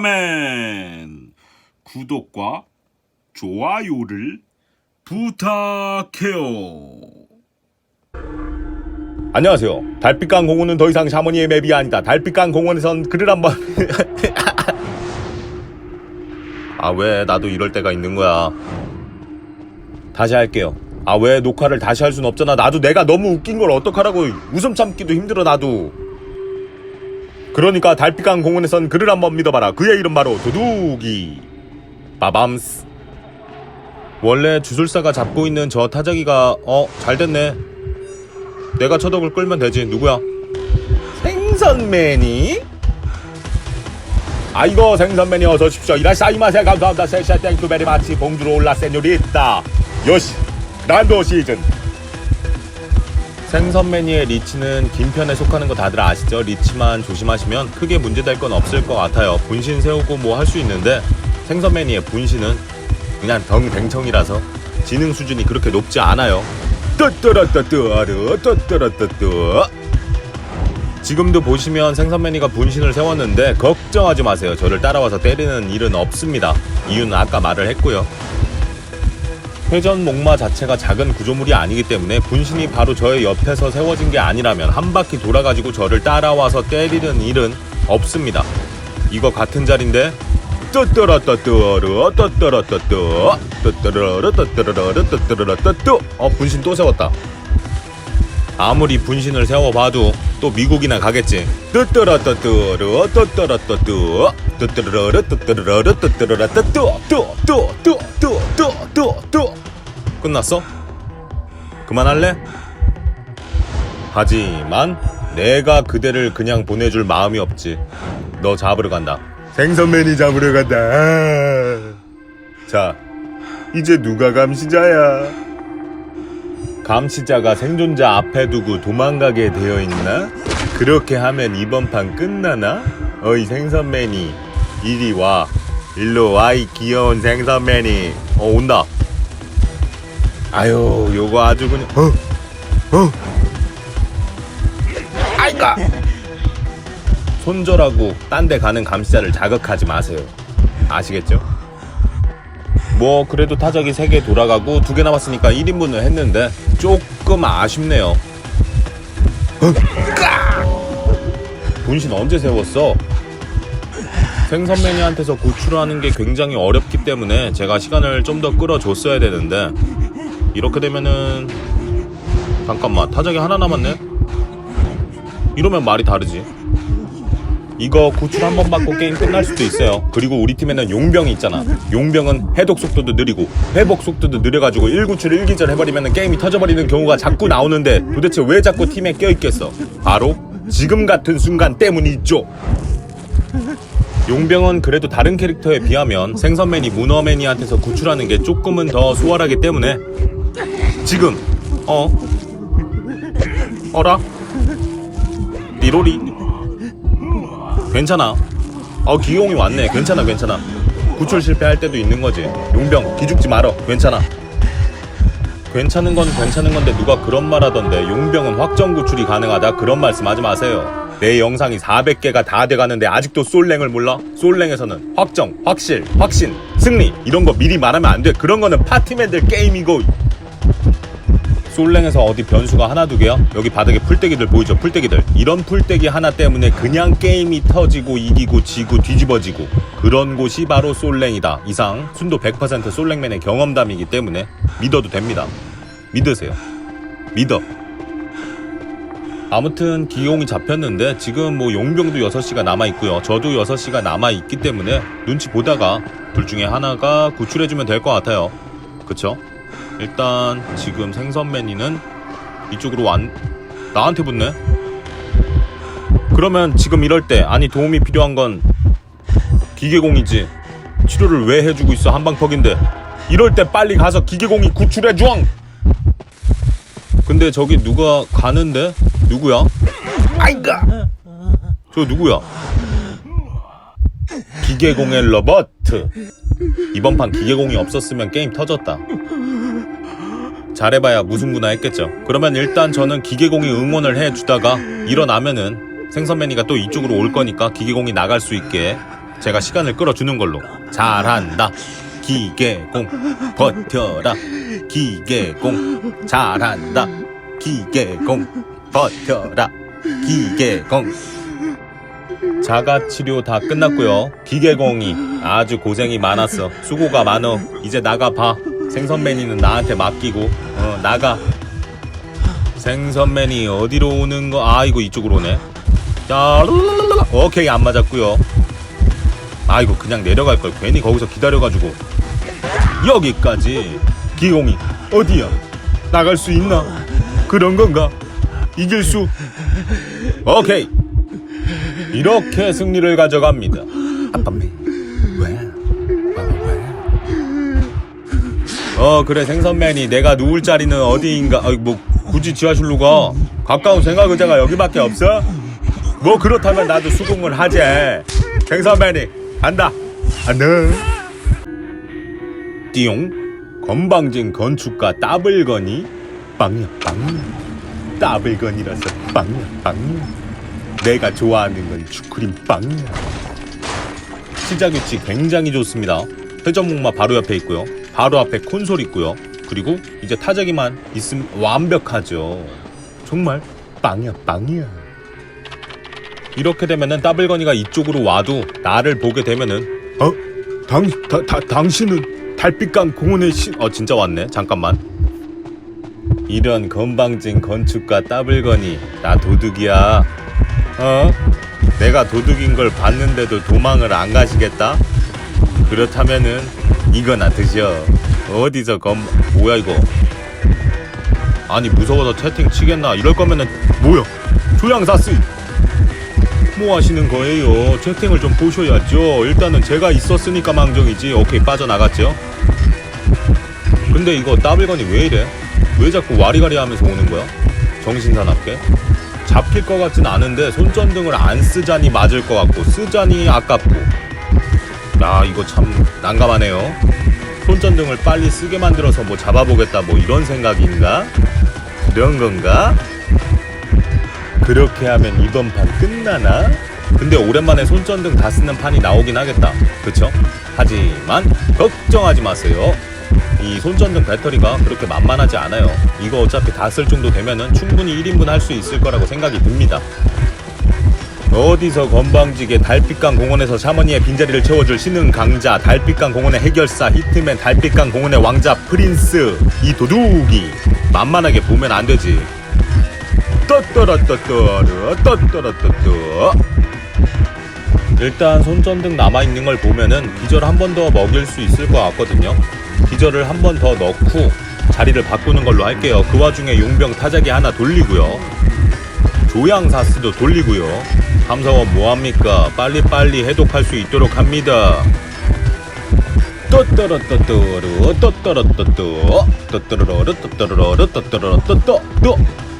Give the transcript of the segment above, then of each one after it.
아빠맨 구독과 좋아요를 부탁해요. 안녕하세요. 달빛강 공원은 더 이상 샤머니의 맵이 아니다. 달빛강 공원에선 글을 한번. 아, 왜 나도 이럴 때가 있는 거야. 다시 할게요. 아, 왜 녹화를 다시 할 순 없잖아. 나도 내가 너무 웃긴 걸 어떡하라고. 웃음 참기도 힘들어, 나도. 그러니까 달빛강 공원에선 글을 한번 믿어봐라. 그의 이름 바로 도둑이. 빠밤스. 원래 주술사가 잡고 있는 저 타자기가, 어, 잘 됐네. 내가 처덕을 끌면 되지 누구야? 생선맨이? 아이고 생선맨이 어서 오십시오 이라샤 이마세 감사합니다 세샤 땡큐 베리 마치 봉주로 올라 세뇨리따 요시 난도 시즌 생선매니의 리치는 긴 편에 속하는 거 다들 아시죠? 리치만 조심하시면 크게 문제될 건 없을 것 같아요 분신 세우고 뭐 할 수 있는데 생선매니의 분신은 그냥 덩댕청이라서 지능 수준이 그렇게 높지 않아요 뚜뚜라뚜뚜아르 뚜뚜라뚜뚜 지금도 보시면 생선매니가 분신을 세웠는데 걱정하지 마세요. 저를 따라와서 때리는 일은 없습니다. 이유는 아까 말을 했고요. 회전 목마 자체가 작은 구조물이 아니기 때문에 분신이 바로 저의 옆에서 세워진 게 아니라면 한 바퀴 돌아가지고 저를 따라와서 때리는 일은 없습니다. 이거 같은 자리인데? 뚜뚜라뚜뚜르 뚜뚜라뚜뚜 뚜뚜르르 뚜뚜르르 뚜뚜르르뚜뚜 어 분신 또 세웠다 아무리 분신을 세워봐도 또 미국이나 가겠지. 뚜뚜라뚜뚜르 뚜뚜라뚜뚜 뚜뚜르르 뚜뚜르르 뚜뚜르뚜뚜뚜뚜뚜뚜뚜뚜뚜뚜 끝났어? 그만할래? 하지만 내가 그대를 그냥 보내줄 마음이 없지. 너 잡으러 간다. 생선맨이 잡으러 간다. 자 이제 누가 감시자야 감시자가 생존자 앞에 두고 도망가게 되어 있나? 그렇게 하면 이번 판 끝나나? 어이 생선맨이 이리 와 일로 와 이 귀여운 생선맨이 어 온다 아유 요거 아주 그냥 어? 어? 아이가 손절하고 딴 데 가는 감시자를 자극하지 마세요 아시겠죠? 뭐 그래도 타적이 3개 돌아가고 2개 남았으니까 1인분을 했는데 조금 아쉽네요 분신 언제 세웠어? 생선 매니한테서 구출하는 게 굉장히 어렵기 때문에 제가 시간을 좀 더 끌어줬어야 되는데 이렇게 되면은 잠깐만 타적이 하나 남았네? 이러면 말이 다르지 이거 구출 한번 받고 게임 끝날 수도 있어요. 그리고 우리 팀에는 용병이 있잖아. 용병은 해독 속도도 느리고 회복 속도도 느려가지고 1구출 1기절 해버리면 게임이 터져버리는 경우가 자꾸 나오는데 도대체 왜 자꾸 팀에 껴있겠어? 바로 지금 같은 순간 때문이죠. 용병은 그래도 다른 캐릭터에 비하면 생선맨이 문어맨이한테서 구출하는 게 조금은 더 수월하기 때문에 지금 어 어라 리로리 괜찮아. 어 기용이 왔네. 괜찮아, 괜찮아. 구출 실패할 때도 있는 거지. 용병 기죽지 말어. 괜찮아. 괜찮은 건 괜찮은 건데 누가 그런 말 하던데 용병은 확정 구출이 가능하다 그런 말씀 하지 마세요. 내 영상이 400개가 다 돼가는데 아직도 솔랭을 몰라? 솔랭에서는 확정, 확실, 확신, 승리 이런 거 미리 말하면 안 돼. 그런 거는 파티맨들 게임이고 솔랭에서 어디 변수가 하나 두 개야? 여기 바닥에 풀떼기들 보이죠? 풀떼기들. 이런 풀떼기 하나 때문에 그냥 게임이 터지고 이기고 지고 뒤집어지고 그런 곳이 바로 솔랭이다. 이상 순도 100% 솔랭맨의 경험담이기 때문에 믿어도 됩니다. 믿으세요. 믿어. 아무튼 기용이 잡혔는데 지금 뭐 용병도 6시가 남아있고요. 저도 6시가 남아있기 때문에 눈치 보다가 둘 중에 하나가 구출해주면 될 것 같아요. 그쵸? 일단 지금 생선맨이는 이쪽으로 완 나한테 붙네. 그러면 지금 이럴 때 아니 도움이 필요한 건 기계공이지. 치료를 왜 해주고 있어 한방퍽인데. 이럴 때 빨리 가서 기계공이 구출해 줘. 근데 저기 누가 가는데 누구야? 아이가. 저 누구야? 기계공의 로버트. 이번 판 기계공이 없었으면 게임 터졌다. 잘해봐야 무승부나 했겠죠. 그러면 일단 저는 기계공이 응원을 해주다가 일어나면은 생선맨이가 또 이쪽으로 올 거니까 기계공이 나갈 수 있게 제가 시간을 끌어주는 걸로. 잘한다. 기계공 버텨라. 기계공 잘한다. 기계공 버텨라. 기계공. 자가 치료 다 끝났고요. 기계공이 아주 고생이 많았어. 수고가 많어. 이제 나가봐 생선맨이는 나한테 맡기고 어 나가. 생선맨이 어디로 오는 거 아이고 이쪽으로 오네. 자. 오케이 안 맞았고요. 아이고 그냥 내려갈 걸 괜히 거기서 기다려가지고. 여기까지. 기공이 어디야? 나갈 수 있나? 그런 건가? 이길 수? 오케이. 이렇게 승리를 가져갑니다. 아빠매 어 그래 생선맨이 내가 누울 자리는 어디인가? 어, 뭐 굳이 지하실로 가 가까운 생각 의자가 여기밖에 없어? 뭐 그렇다면 나도 수긍을 하지. 생선맨이 간다. 안녕 띠용 건방진 건축가 따블건이 빵이야 빵이야. 따블건이라서 빵이야 빵이야. 내가 좋아하는 건 슈크림 빵이야. 시작 위치 굉장히 좋습니다. 회전목마 바로 옆에 있고요 바로 앞에 콘솔 있고요 그리고 이제 타자기만 있으면 완벽하죠 정말 빵이야 빵이야 이렇게 되면은 따블건이가 이쪽으로 와도 나를 보게 되면은 어? 당, 다, 다, 당신은 달빛강 공원의 신... 어 진짜 왔네 잠깐만 이런 건방진 건축가 따블건이 나 도둑이야 어? 내가 도둑인 걸 봤는데도 도망을 안 가시겠다? 그렇다면은 이거나 드셔. 어디서 검 뭐야 이거? 아니 무서워서 채팅 치겠나? 이럴 거면은 뭐야? 조양사스 뭐 하시는 거예요? 채팅을 좀 보셔야죠. 일단은 제가 있었으니까 망정이지. 오케이 빠져나갔죠. 근데 이거 따블건이 왜 이래? 왜 자꾸 와리가리 하면서 오는 거야? 정신사납게? 잡힐 것 같진 않은데 손전등을 안 쓰자니 맞을 것 같고 쓰자니 아깝고 야 이거 참 난감하네요. 손전등을 빨리 쓰게 만들어서 뭐 잡아보겠다 뭐 이런 생각인가? 그런 건가? 그렇게 하면 이번 판 끝나나? 근데 오랜만에 손전등 다 쓰는 판이 나오긴 하겠다. 그쵸? 하지만 걱정하지 마세요. 이 손전등 배터리가 그렇게 만만하지 않아요. 이거 어차피 다 쓸 정도 되면은 충분히 1인분 할 수 있을 거라고 생각이 듭니다. 어디서 건방지게 달빛강 공원에서 샤머니의 빈자리를 채워줄 신흥 강자 달빛강 공원의 해결사 히트맨 달빛강 공원의 왕자 프린스 이 도둑이 만만하게 보면 안 되지. 떠떠라떠떠르 떠떠라떠떠 일단 손전등 남아있는 걸 보면은 기절 한 번 더 먹일 수 있을 것 같거든요. 기절을 한 번 더 넣고 자리를 바꾸는 걸로 할게요. 그 와중에 용병 타자기 하나 돌리고요. 조양사스도 돌리고요. 함사원 뭐합니까? 빨리빨리 해독할 수 있도록 합니다. 또떠러떠떠르 또떠러떠떠 또떠러러 또떠러러 또떠러러 또떠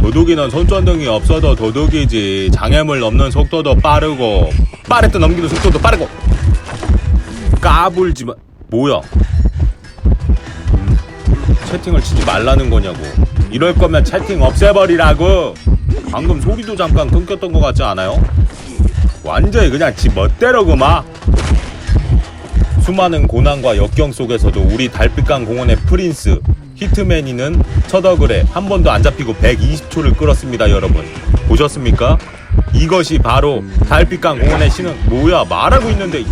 도둑이는 손전등이 없어도 도둑이지. 장애물 넘는 속도도 빠르고 빠레트 넘기는 속도도 빠르고. 까불지마. 뭐야? 채팅을 치지 말라는 거냐고. 이럴 거면 채팅 없애버리라고. 방금 소리도 잠깐 끊겼던 것 같지 않아요? 완전히 그냥 지 멋대로 그마. 수많은 고난과 역경 속에서도 우리 달빛강 공원의 프린스 히트맨이는 첫 어글에 한 번도 안 잡히고 120초를 끌었습니다 여러분. 보셨습니까? 이것이 바로 달빛강 공원의 신은 뭐야 말하고 있는데.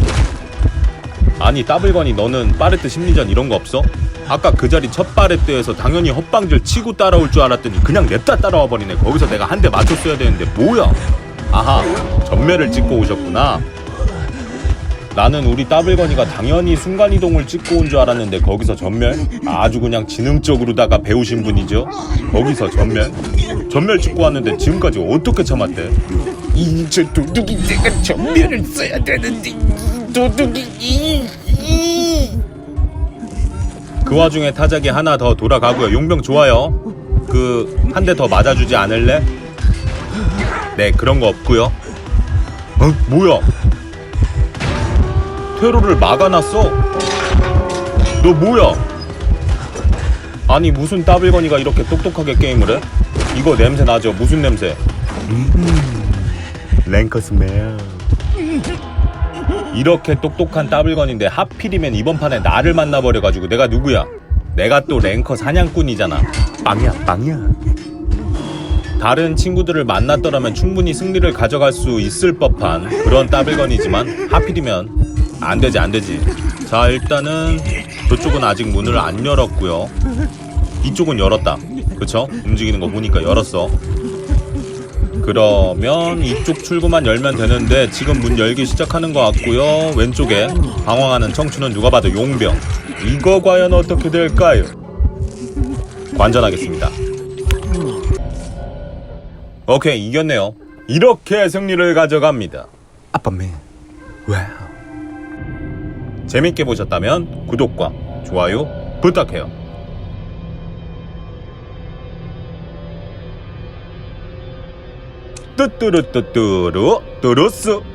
아니 따블건이 너는 빠레트 심리전 이런 거 없어? 아까 그 자리 첫 빠레트에서 당연히 헛방질 치고 따라올 줄 알았더니 그냥 냅다 따라와 버리네. 거기서 내가 한 대 맞췄어야 되는데 뭐야 아하 전멸을 찍고 오셨구나 나는 우리 따블건이가 당연히 순간이동을 찍고 온 줄 알았는데 거기서 전멸? 아주 그냥 지능적으로다가 배우신 분이죠 거기서 전멸? 전멸 찍고 왔는데 지금까지 어떻게 참았대? 이저 도둑이 내가 전멸을 써야 되는데 이 도둑이 이, 이. 그 와중에 타작이 하나 더 돌아가고요. 용병 좋아요. 그 한 대 더 맞아주지 않을래? 네 그런 거 없고요. 어 뭐야? 퇴로를 막아놨어. 너 뭐야? 아니 무슨 따블거니가 이렇게 똑똑하게 게임을 해? 이거 냄새 나죠? 무슨 냄새? 음, 랭커스메어 이렇게 똑똑한 따블건인데 하필이면 이번 판에 나를 만나버려가지고 내가 누구야 내가 또 랭커 사냥꾼이잖아 빵이야 빵이야 다른 친구들을 만났더라면 충분히 승리를 가져갈 수 있을 법한 그런 따블건이지만 하필이면 안 되지 안 되지. 자 일단은 저쪽은 아직 문을 안 열었고요. 이쪽은 열었다. 그쵸? 움직이는 거 보니까 열었어. 그러면 이쪽 출구만 열면 되는데 지금 문 열기 시작하는 것 같고요. 왼쪽에 방황하는 청춘은 누가 봐도 용병. 이거 과연 어떻게 될까요? 관전하겠습니다 오케이 이겼네요. 이렇게 승리를 가져갑니다. 아빠맨 와우 재밌게 보셨다면 구독과 좋아요 부탁해요. 뚜뚜루뚜뚜루 뚜루스